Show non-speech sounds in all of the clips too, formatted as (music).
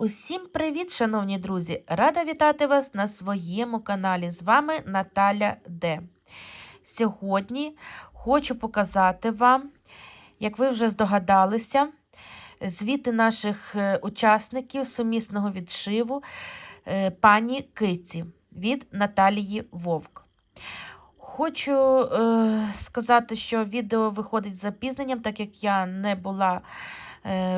Усім привіт, шановні друзі! Рада вітати вас на своєму каналі. З вами Наталя Д. Сьогодні хочу показати вам, як ви вже здогадалися, звіти наших е, учасників сумісного відшиву е, пані Киці від Наталії Вовк. Хочу е, сказати, що відео виходить з запізненням, так як я не була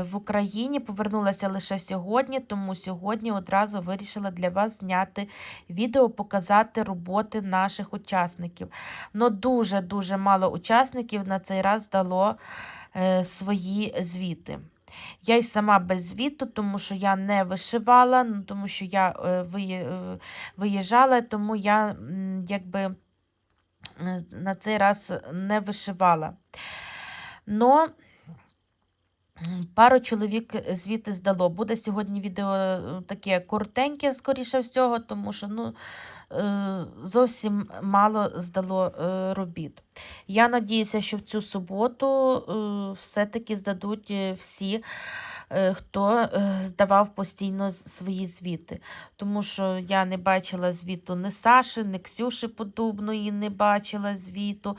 в Україні, повернулася лише сьогодні, тому сьогодні одразу вирішила для вас зняти відео, показати роботи наших учасників. Ну, дуже-дуже мало учасників на цей раз дало е, свої звіти. Я й сама без звіту, тому що я не вишивала, ну, тому що я е, виї- е, виїжджала, тому я якби е, на цей раз не вишивала. Но пару чоловік звідти здало. Буде сьогодні відео е, таке коротеньке, скоріше всього, тому що ну, е, зовсім мало здало е, робіт. Я надіюся, що в цю суботу е, все-таки здадуть е, всі. е, Хто е, здавав постійно свої звіти, тому що я не бачила звіту ні Саші, ні Ксюші Подубної, не бачила звіту.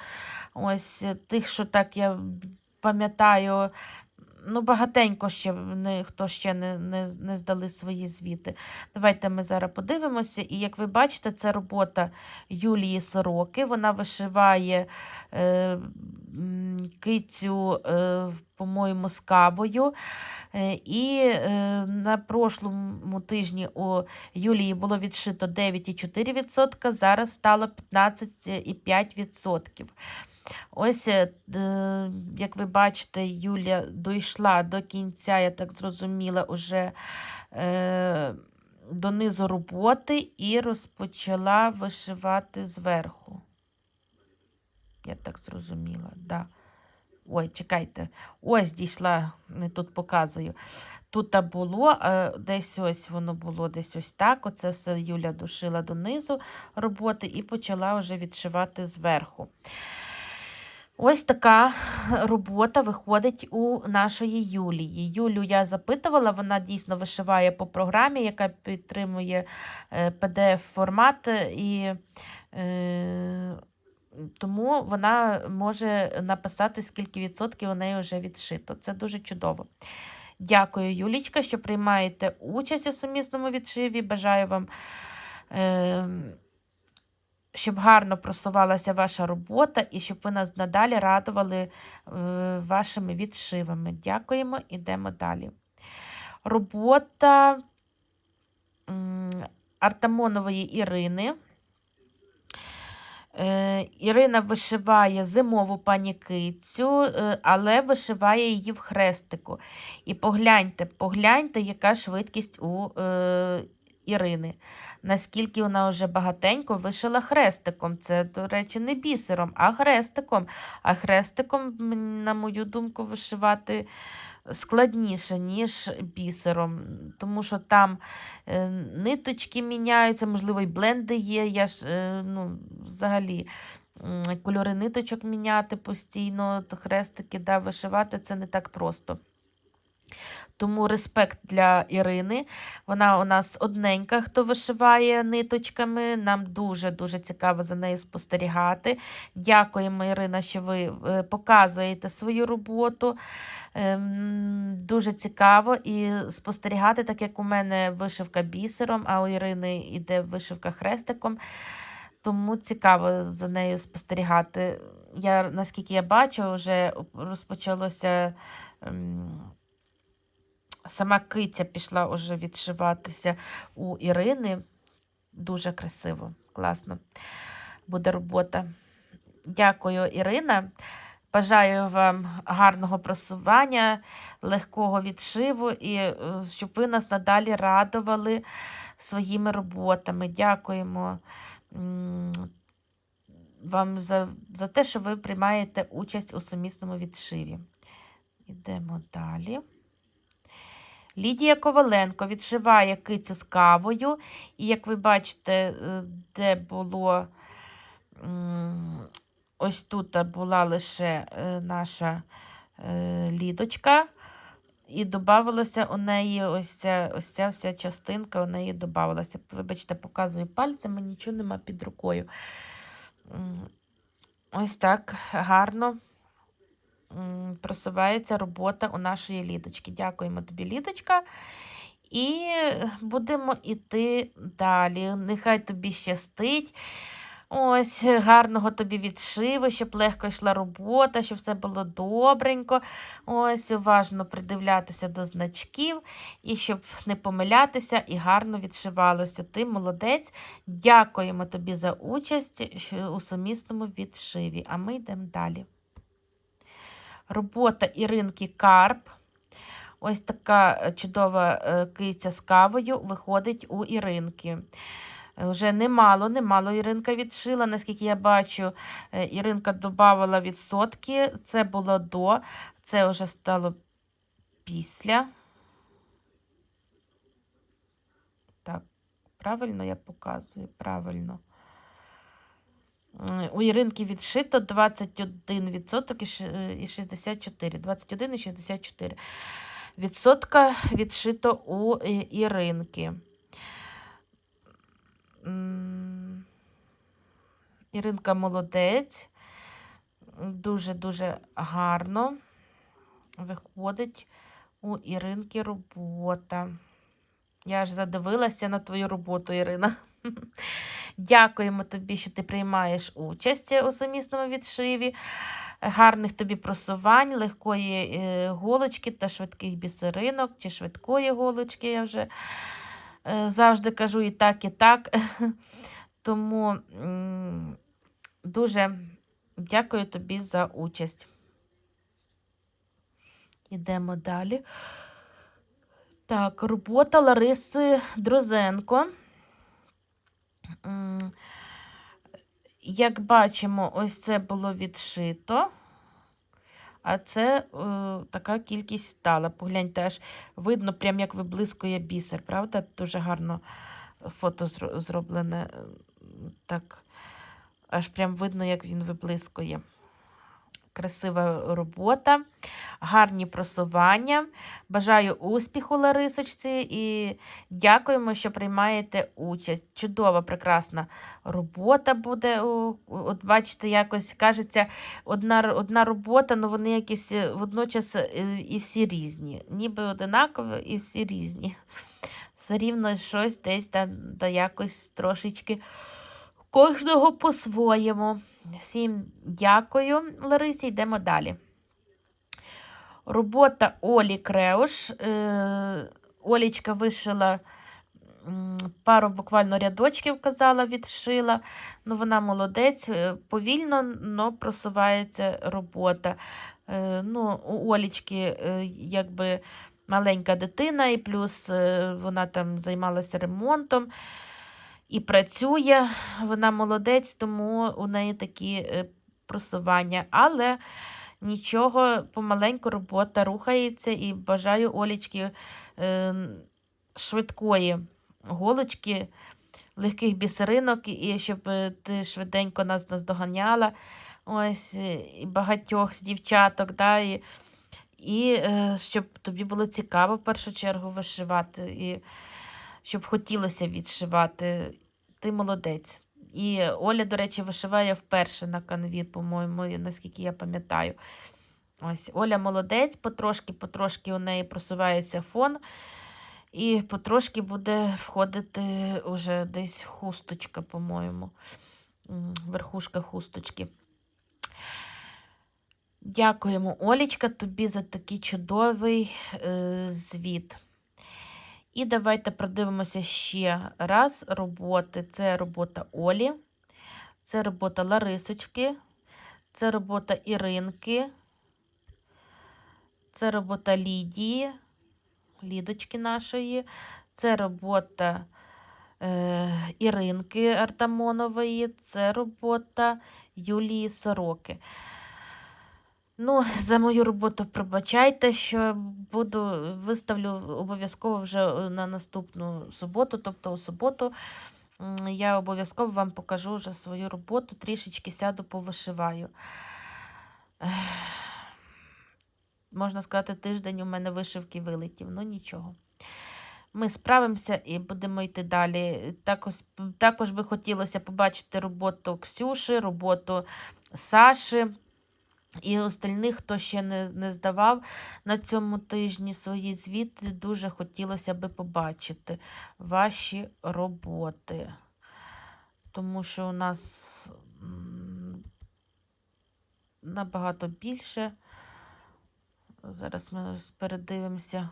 Ось е, тих, що так я пам'ятаю, ну багатенько ще не, хто ще не, не, не здали свої звіти. Давайте ми зараз подивимося. І як ви бачите, це робота Юлії Сороки. Вона вишиває е, кицю, е, по-моєму, з кавою. Е, І е, на прошлому тижні у Юлії було відшито 9,4%, зараз стало 15,5%. Ось, е, е, як ви бачите, Юля дійшла до кінця, я так зрозуміла, уже е, до низу роботи і розпочала вишивати зверху. Я так зрозуміла, да. Ой, чекайте, ось дійшла, не тут показую. Тут було, десь ось воно було десь ось так. Оце все Юля дошила донизу роботи і почала вже відшивати зверху. Ось така робота виходить у нашої Юлії. Юлю я запитувала, вона дійсно вишиває по програмі, яка підтримує PDF-формат, і е, тому вона може написати, скільки відсотків у неї вже відшито. Це дуже чудово. Дякую, Юлічка, що приймаєте участь у сумісному відшиві. Бажаю вам. Е, щоб гарно просувалася ваша робота і щоб ви нас надалі радували е, вашими відшивами. Дякуємо, ідемо далі. Робота Артамонової Ірини. Е, Ірина вишиває зимову панікицю, е, але вишиває її в хрестику. І погляньте, погляньте, яка швидкість у Ірини. Наскільки вона вже багатенько вишила хрестиком. Це, до речі, не бісером, а хрестиком. А хрестиком, на мою думку, вишивати складніше, ніж бісером, тому що там е, ниточки міняються, можливо, і бленди є. Я ж е, ну, взагалі кольори ниточок міняти постійно, хрестики да, вишивати це не так просто. Тому респект для Ірини. Вона у нас одненька, хто вишиває ниточками. Нам дуже-дуже цікаво за нею спостерігати. Дякуємо, Ірина, що ви е, показуєте свою роботу. Ем, Дуже цікаво і спостерігати, так як у мене вишивка бісером, а у Ірини йде вишивка хрестиком. Тому цікаво за нею спостерігати. Я, наскільки я бачу, вже розпочалося. Сама киця пішла уже відшиватися у Ірини. Дуже красиво, класно буде робота. Дякую, Ірина. Бажаю вам гарного просування, легкого відшиву і е, щоб ви нас надалі радували своїми роботами. Дякуємо вам за, за те, що ви приймаєте участь у сумісному відшиві. Ідемо далі. Лідія Коваленко відшиває кицю з кавою. І як ви бачите, е, де було ось тут була лише е, наша е, лідочка. І додавалося у неї ось ця, ось ця вся частинка у неї додавалася. Вибачте, показую пальцями, нічого нема під рукою. Ось так гарно просувається робота у нашої лідочки. Дякуємо тобі, Лідочка. І будемо йти далі. Нехай тобі щастить. Ось, гарного тобі відшиву, щоб легко йшла робота, щоб все було добренько. Ось, уважно придивлятися до значків, і щоб не помилятися і гарно відшивалося. Ти молодець. Дякуємо тобі за участь у сумісному відшиві. А ми йдемо далі. Робота Іринки Карп. Ось така е, чудова е, киця з кавою виходить у Іринки. Е, Вже немало, немало Іринка відшила. Наскільки я бачу, Іринка додавала відсотки. Це було до, це вже стало після. Так, правильно я показую? Правильно. У Іринки відшито 21% і ш- е, і 64. 21 і 64 відсотка відшито у Іринки. Іринка молодець. Дуже-дуже гарно виходить у Іринки робота. Я аж задивилася на твою роботу, Ірина. (laughs) Дякуємо тобі, що ти приймаєш участь у сумісному відшиві. Гарних тобі просувань, легкої е, голочки та швидких бісеринок чи швидкої голочки. Я вже е, завжди кажу і так, і так. (laughs) Тому дуже дякую тобі за участь. Ідемо далі. Так, робота Лариси Дрозенко. Як бачимо, ось це було відшито, а це е, така кількість стала. Погляньте, аж видно, прям як виблискує бісер, правда? Дуже гарно фото зроблене. Так, аж прям видно, як він виблискує. Красива робота, гарні просування. Бажаю успіху, Ларисочці, і дякуємо, що приймаєте участь. Чудова, прекрасна робота буде. От бачите, якось кажеться, одна, одна робота, але вони якісь е, водночас е, і всі різні. Ніби одинакові і всі різні. Все рівно щось десь та, та якось трошечки кожного по-своєму. Всім дякую, Ларисі. Йдемо далі. Робота Олі Креуш. Е, Олічка вишила пару буквально рядочків, казала, відшила. Ну, вона молодець, е, повільно, але просувається робота. Е, ну, у Олічки якби маленька дитина, і плюс вона там займалася ремонтом і працює. Вона молодець, тому у неї такі е, просування. Але нічого, помаленьку робота рухається і бажаю Олічки е, швидкої голочки, легких бісеринок, і щоб е, ти швиденько нас наздоганяла. Ось, і багатьох з дівчаток, да, і, і щоб тобі було цікаво в першу чергу вишивати, і щоб хотілося відшивати. Ти молодець. І Оля, до речі, вишиває вперше на канві, по-моєму, наскільки я пам'ятаю. Ось Оля молодець, потрошки-потрошки у неї просувається фон, і потрошки буде входити уже десь хусточка, по-моєму. Верхушка хусточки. Дякуємо, Олічка, тобі за такий чудовий е, звіт. І давайте продивимося ще раз роботи. Це робота Олі, це робота Ларисочки, це робота Іринки, це робота Лідії, Лідочки нашої, це робота е, Іринки Артамонової, це робота Юлії Сороки. Ну, (laughs) за мою роботу пробачайте, що буду виставлю обов'язково вже е, на наступну суботу, тобто у суботу я обов'язково вам покажу вже свою роботу, трішечки сяду повишиваю. Можна сказати, тиждень у мене вишивки вилетів. Ну нічого. Ми справимося і будемо йти далі. Також, також би хотілося побачити роботу Ксюші, роботу Саші. І остальних, хто ще не, не здавав на цьому тижні свої звіти, дуже хотілося би побачити ваші роботи. Тому що у нас набагато більше. Зараз ми передивимося.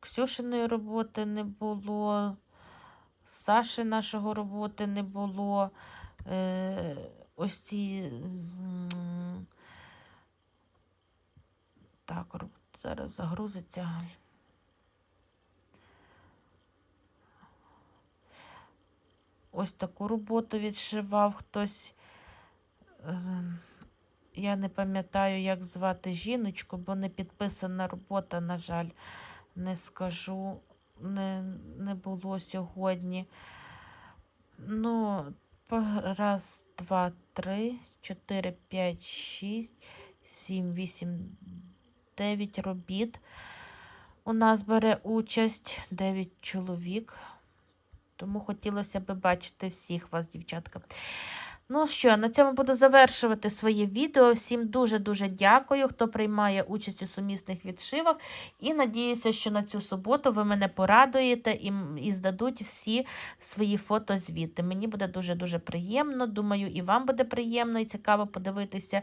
Ксюшиної роботи не було, Саші нашого роботи не було. Е, ось ці. Так, зараз загрузиться. Ось таку роботу відшивав хтось. Е, Я не пам'ятаю, як звати жіночку, бо не підписана робота, на жаль, не скажу, не, не було сьогодні. Ну, раз, два, три, чотири, п'ять, шість, сім, вісім, дев'ять робіт. У нас бере участь 9 чоловік. Тому хотілося б бачити всіх вас, дівчатка. Ну що, на цьому буду завершувати своє відео. Всім дуже-дуже дякую, хто приймає участь у сумісних відшивах. І надіюся, що на цю суботу ви мене порадуєте і, і здадуть всі свої фотозвіти. Мені буде дуже-дуже приємно. Думаю, і вам буде приємно і цікаво подивитися.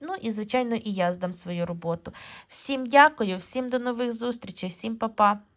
Ну і, звичайно, і я здам свою роботу. Всім дякую, всім до нових зустрічей, всім па-па.